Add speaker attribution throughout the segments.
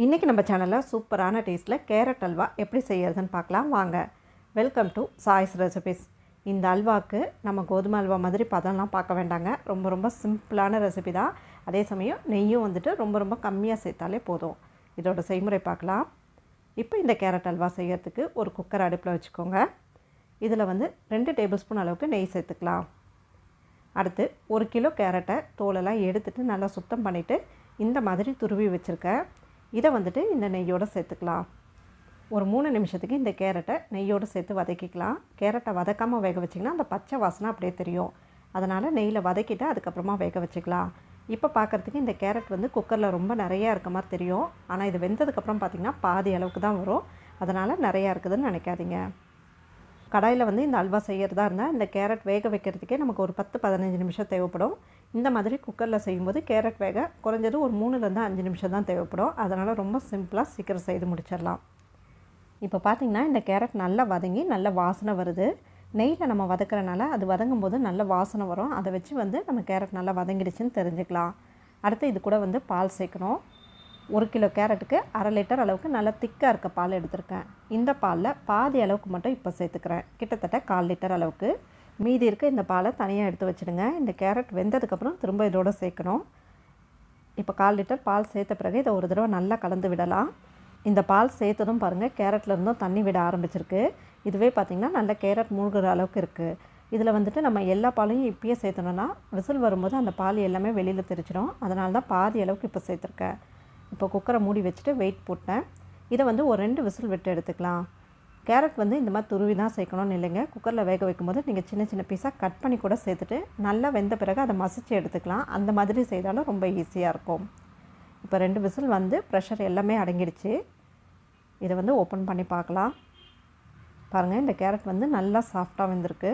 Speaker 1: இன்றைக்கி நம்ம சேனலில் சூப்பரான டேஸ்ட்டில் கேரட் அல்வா எப்படி செய்யறதுன்னு பார்க்கலாம். வாங்க வெல்கம் டு சாய்ஸ் ரெசிபிஸ் இந்த அல்வாக்கு நம்ம கோதுமை அல்வா மாதிரி பதம்லாம் பார்க்க வேண்டாங்க. ரொம்ப ரொம்ப சிம்பிளான ரெசிபி தான். அதே சமயம் நெய்யும் வந்துட்டு ரொம்ப ரொம்ப கம்மியாக சேர்த்தாலே போதும். இதோட செய்முறை பார்க்கலாம். இப்போ இந்த கேரட் அல்வா செய்கிறதுக்கு ஒரு குக்கர் அடுப்பில் வச்சுக்கோங்க. இதில் வந்து ரெண்டு டேபிள் ஸ்பூன் அளவுக்கு நெய் சேர்த்துக்கலாம். அடுத்து ஒரு கிலோ கேரட்டை தோலெல்லாம் எடுத்துகிட்டு நல்லா சுத்தம் பண்ணிவிட்டு இந்த மாதிரி துருவி வச்சுருக்கேன். இதை வந்துட்டு இந்த நெய்யோடு சேர்த்துக்கலாம். ஒரு மூணு நிமிஷத்துக்கு இந்த கேரட்டை நெய்யோடு சேர்த்து வதக்கிக்கலாம். கேரட்டை வதக்காமல் வேக வச்சிங்கன்னா அந்த பச்சை வாசனை அப்படியே தெரியும். அதனால் நெய்யில் வதக்கிட்டு அதுக்கப்புறமா வேக வச்சுக்கலாம். இப்போ பார்க்குறதுக்கு இந்த கேரட் வந்து குக்கரில் ரொம்ப நிறையா இருக்க மாதிரி தெரியும். ஆனால் இது வெந்ததுக்கப்புறம் பார்த்திங்கன்னா பாதி அளவுக்கு தான் வரும். அதனால் நிறையா இருக்குதுன்னு நினைக்காதீங்க. கடாயில் வந்து இந்த அல்வா செய்கிறதா இருந்தால் இந்த கேரட் வேக வைக்கிறதுக்கே நமக்கு ஒரு பத்து பதினஞ்சு நிமிஷம் தேவைப்படும். இந்த மாதிரி குக்கரில் செய்யும்போது கேரட் வேக குறைஞ்சது ஒரு மூணுலேருந்து அஞ்சு நிமிஷம் தான் தேவைப்படும். அதனால் ரொம்ப சிம்பிளாக சீக்கிரம் செய்து முடிச்சிடலாம். இப்போ பார்த்திங்கன்னா இந்த கேரட் நல்லா வதங்கி நல்ல வாசனை வருது. நெய்யில் நம்ம வதக்கிறனால அது வதங்கும் போது நல்ல வாசனை வரும். அதை வச்சு வந்து நம்ம கேரட் நல்லா வதங்கிடுச்சுன்னு தெரிஞ்சுக்கலாம். அடுத்து இது கூட வந்து பால் சேர்க்கணும். ஒரு கிலோ கேரட்டுக்கு அரை லிட்டர் அளவுக்கு நல்லா திக்காக இருக்க பால் எடுத்திருக்கேன். இந்த பாலில் பாதி அளவுக்கு மட்டும் இப்போ சேர்த்துக்கிறேன். கிட்டத்தட்ட கால் லிட்டர் அளவுக்கு. மீதி இருக்க இந்த பாலை தனியாக எடுத்து வச்சுடுங்க. இந்த கேரட் வெந்ததுக்கப்புறம் திரும்ப இதோடு சேர்க்கணும். இப்போ கால் லிட்டர் பால் சேர்த்த பிறகு இதை ஒரு தடவை நல்லா கலந்து விடலாம். இந்த பால் சேர்த்ததும் பாருங்கள் கேரட்டில் இருந்தும் தண்ணி விட ஆரம்பிச்சிருக்கு. இதுவே பார்த்திங்கன்னா நல்ல கேரட் மூழ்கிற அளவுக்கு இருக்குது இதில் வந்துட்டு நம்ம எல்லா பாலையும் இப்பயே சேர்த்தணுன்னா விசில் வரும்போது அந்த பால் எல்லாமே வெளியில் தெரிச்சிடும் அதனால தான் பாதி அளவுக்கு இப்போ சேர்த்துருக்கேன். இப்போ குக்கரை மூடி வச்சுட்டு வெயிட் போட்டேன். இதை வந்து ஒரு ரெண்டு விசில் விட்டு எடுத்துக்கலாம். கேரட் வந்து இந்த மாதிரி துருவி தான் சேர்க்கணும்னு இல்லைங்க. குக்கரில் வேக வைக்கும்போது நீங்கள் சின்ன சின்ன பீஸாக கட் பண்ணி கூட சேர்த்துட்டு நல்லா வெந்த பிறகு அதை மசிச்சு எடுத்துக்கலாம். அந்த மாதிரி செய்தாலும் ரொம்ப ஈஸியாக இருக்கும். இப்போ ரெண்டு விசில் வந்து ப்ரெஷர் எல்லாமே அடங்கிடுச்சு. இதை வந்து ஓப்பன் பண்ணி பார்க்கலாம். பாருங்கள் இந்த கேரட் வந்து நல்லா சாஃப்டாக வந்திருக்கு.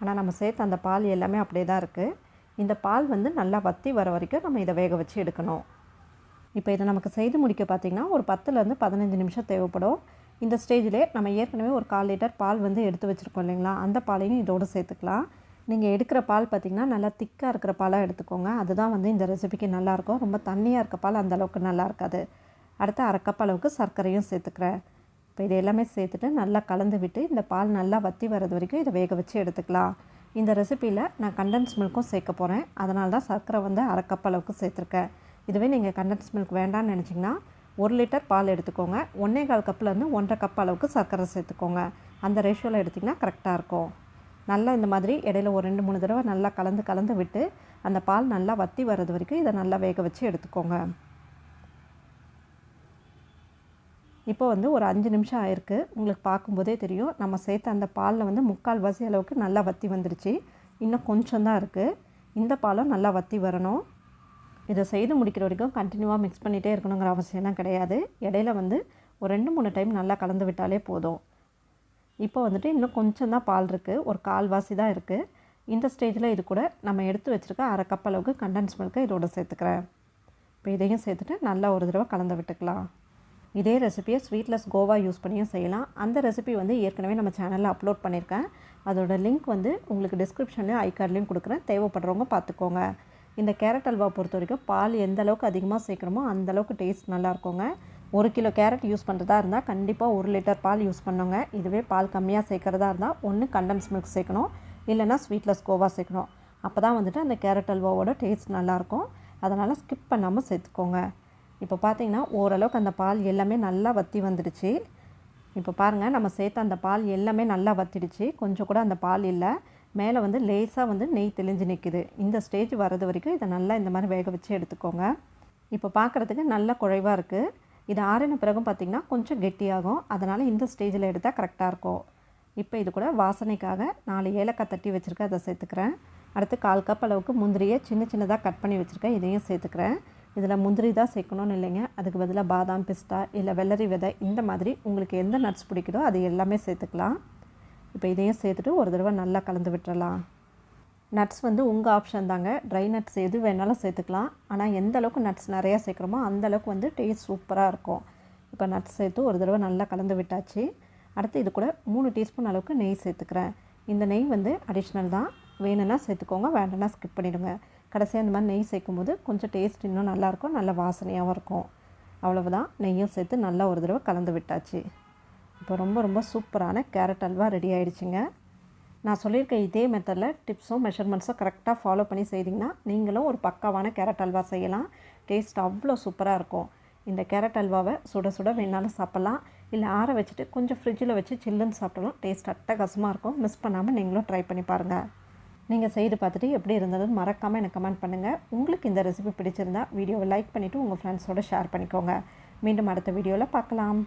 Speaker 1: ஆனால் நம்ம சேர்த்த அந்த பால் எல்லாமே அப்படியே தான் இருக்குது இந்த பால் வந்து நல்லா வற்றி வர வரைக்கும் நம்ம இதை வேக வச்சு எடுக்கணும். இப்போ இதை நமக்கு செய்து முடிக்க பார்த்திங்கன்னா ஒரு பத்துலேருந்து பதினஞ்சு நிமிஷம் தேவைப்படும். இந்த ஸ்டேஜில் நம்ம ஏற்கனவே ஒரு கால் லிட்டர் பால் வந்து எடுத்து வச்சுருக்கோம் இல்லைங்களா? அந்த பாலையும் இதோடு சேர்த்துக்கலாம். நீங்கள் எடுக்கிற பால் பார்த்திங்கன்னா நல்லா திக்காக இருக்கிற பாலாக எடுத்துக்கோங்க. அதுதான் வந்து இந்த ரெசிபிக்கு நல்லாயிருக்கும். ரொம்ப தண்ணியாக இருக்க பால் அந்த அளவுக்கு நல்லா இருக்காது. அடுத்து அரை கப் அளவுக்கு சர்க்கரையும் சேர்த்துக்கிறேன். இப்போ இது எல்லாமே சேர்த்துட்டு நல்லா கலந்து விட்டு இந்த பால் நல்லா வற்றி வர்றது வரைக்கும் இதை வேக வச்சு எடுத்துக்கலாம். இந்த ரெசிப்பியில் நான் கண்டன்ஸ் மில்க்கும் சேர்க்க போகிறேன் அதனால தான் சர்க்கரை வந்து அரை கப் அளவுக்கு சேர்த்துருக்கேன். இதுவே நீங்கள் கண்டன்ஸ் மில்க் வேண்டாம்னு நினச்சிங்கன்னா ஒரு லிட்டர் பால் எடுத்துக்கோங்க. ஒன்றே கால் கப்புலேருந்து ஒன்றரை கப் அளவுக்கு சர்க்கரை சேர்த்துக்கோங்க. அந்த ரேஷியோவில் எடுத்திங்கன்னா கரெக்டாக இருக்கும். நல்லா இந்த மாதிரி இடையில ஒரு ரெண்டு மூணு தடவை நல்லா கலந்து கலந்து விட்டு அந்த பால் நல்லா வற்றி வர்றது வரைக்கும் இதை நல்லா வேக வச்சு எடுத்துக்கோங்க. இப்போ வந்து ஒரு அஞ்சு நிமிஷம் ஆயிருக்கு. உங்களுக்கு பார்க்கும்போதே தெரியும். நம்ம சேர்த்த அந்த பாலில் வந்து முக்கால் வாசி அளவுக்கு நல்லா வற்றி வந்துடுச்சு இன்னும் கொஞ்சம் தான் இருக்குது இந்த பாலும் நல்லா வற்றி வரணும். இதை செய்து முடிக்கிற வரைக்கும் கண்டினியூவாக மிக்ஸ் பண்ணிகிட்டே இருக்கணுங்கிற அவசியம்லாம் கிடையாது. இடையில வந்து ஒரு ரெண்டு மூணு டைம் நல்லா கலந்து விட்டாலே போதும். இப்போ வந்துட்டு இன்னும் கொஞ்சம் தான் பால் இருக்குது ஒரு கால்வாசி தான் இருக்குது இந்த ஸ்டேஜில் இது கூட நம்ம எடுத்து வச்சுருக்க அரை கப் அளவுக்கு கண்டன்ஸ் மில்க்கை இதோட சேர்த்துக்கிறேன். இப்போ இதையும் சேர்த்துட்டு நல்லா ஒரு தடவை கலந்து விட்டுக்கலாம். இதே ரெசிபியை ஸ்வீட்லெஸ் கோவா யூஸ் பண்ணியும் செய்யலாம். அந்த ரெசிபி வந்து ஏற்கனவே நம்ம சேனலில் அப்லோட் பண்ணியிருக்கேன். அதோட லிங்க் வந்து உங்களுக்கு டிஸ்கிரிப்ஷன்லேயும் ஐ கார்ட்லேயும் கொடுக்குறேன். தேவைப்படுறவங்க பார்த்துக்கோங்க. இந்த கேரட் அல்வா பொறுத்த வரைக்கும் பால் எந்த அளவுக்கு அதிகமாக சேர்க்குறோமோ அந்தளவுக்கு டேஸ்ட் நல்லா இருக்குங்க ஒரு கிலோ கேரட் யூஸ் பண்ணுறதா இருந்தால் கண்டிப்பாக ஒரு லிட்டர் பால் யூஸ் பண்ணுங்க. இதுவே பால் கம்மியாக சேர்க்குறதா இருந்தால் ஒன்று கண்டன்ஸ் மில்க் சேர்க்கணும். இல்லைனா ஸ்வீட்லெஸ் கோவா சேர்க்கணும். அப்போ தான் வந்துட்டு அந்த கேரட் அல்வாவோட டேஸ்ட் நல்லாயிருக்கும். அதனால் ஸ்கிப் பண்ணாமல் சேர்த்துக்கோங்க. இப்போ பார்த்தீங்கன்னா ஓரளவுக்கு அந்த பால் எல்லாமே நல்லா வற்றி வந்துடுச்சு. இப்போ பாருங்கள் நம்ம சேர்த்த அந்த பால் எல்லாமே நல்லா வத்திடுச்சு. கொஞ்சம் கூட அந்த பால் இல்லை. மேலே வந்து லேசாக வந்து நெய் தெளிஞ்சு நிற்குது இந்த ஸ்டேஜ் வர்றது வரைக்கும் இதை நல்லா இந்த மாதிரி வேக வச்சு எடுத்துக்கோங்க. இப்போ பார்க்குறதுக்கு நல்ல குறைவாக இருக்குது இது ஆறின பிறகும் பார்த்திங்கன்னா கொஞ்சம் கெட்டியாகும். அதனால் இந்த ஸ்டேஜில் எடுத்தால் கரெக்டாக இருக்கும். இப்போ இது கூட வாசனைக்காக நாலு ஏலக்காய் தட்டி வச்சுருக்கேன். அதை சேர்த்துக்கிறேன். அடுத்து கால் கப் அளவுக்கு முந்திரியை சின்ன சின்னதாக கட் பண்ணி வச்சுருக்கேன். இதையும் சேர்த்துக்கிறேன். இதில் முந்திரி தான் சேர்க்கணும்னு இல்லைங்க. அதுக்கு பதிலாக பாதாம் பிஸ்தா இல்லை வெள்ளரி விதை இந்த மாதிரி உங்களுக்கு எந்த நட்ஸ் பிடிக்குதோ அது எல்லாமே சேர்த்துக்கலாம். இப்போ இதையும் சேர்த்துட்டு ஒரு தடவை நல்லா கலந்து விட்டுறலாம். நட்ஸ் வந்து உங்கள் ஆப்ஷன் தாங்க. ட்ரை நட்ஸ் எது வேணாலும் சேர்த்துக்கலாம். ஆனால் எந்த அளவுக்கு நட்ஸ் நிறையா சேர்க்குறோமோ அந்தளவுக்கு வந்து டேஸ்ட் சூப்பராக இருக்கும். இப்போ நட்ஸ் சேர்த்து ஒரு தடவை நல்லா கலந்து விட்டாச்சு. அடுத்து இது கூட மூணு டீஸ்பூன் அளவுக்கு நெய் சேர்த்துக்கிறேன். இந்த நெய் வந்து அடிஷ்னல் தான். வேணும்னா சேர்த்துக்கோங்க வேண்டாம்னா ஸ்கிப் பண்ணிவிடுங்க கடைசியாக இந்த மாதிரி நெய் சேர்க்கும் போது கொஞ்சம் டேஸ்ட் இன்னும் நல்லாயிருக்கும் நல்ல வாசனையாகவும் இருக்கும். அவ்வளவுதான். நெய்யும் சேர்த்து நல்லா ஒரு தடவை கலந்து விட்டாச்சு. இப்போ ரொம்ப ரொம்ப சூப்பரான கேரட் அல்வா ரெடி ஆகிடுச்சிங்க நான் சொல்லியிருக்க இதே மெத்தடில் டிப்ஸும் மெஷர்மெண்ட்ஸும் கரெக்டாக ஃபாலோ பண்ணி செய்திங்கன்னா நீங்களும் ஒரு பக்காவான கேரட் அல்வா செய்யலாம். டேஸ்ட் அவ்வளோ சூப்பராக இருக்கும். இந்த கேரட் அல்வாவை சுட சுட வேணாலும் சாப்பிட்லாம். இல்லை ஆற வச்சுட்டு கொஞ்சம் ஃப்ரிட்ஜில் வச்சு சில்லுன்னு சாப்பிட்டாலும் டேஸ்ட் அட்டகாசமாக இருக்கும். மிஸ் பண்ணாமல் நீங்களும் ட்ரை பண்ணி பாருங்கள் நீங்கள் செய்து பார்த்துட்டு எப்படி இருந்ததுன்னு மறக்காமல் எனக்கு கமெண்ட் பண்ணுங்கள் உங்களுக்கு இந்த ரெசிபி பிடிச்சிருந்தா வீடியோவை லைக் பண்ணிவிட்டு உங்கள் ஃப்ரெண்ட்ஸோட ஷேர் பண்ணிக்கோங்க. மீண்டும் அடுத்த வீடியோவில் பார்க்கலாம்.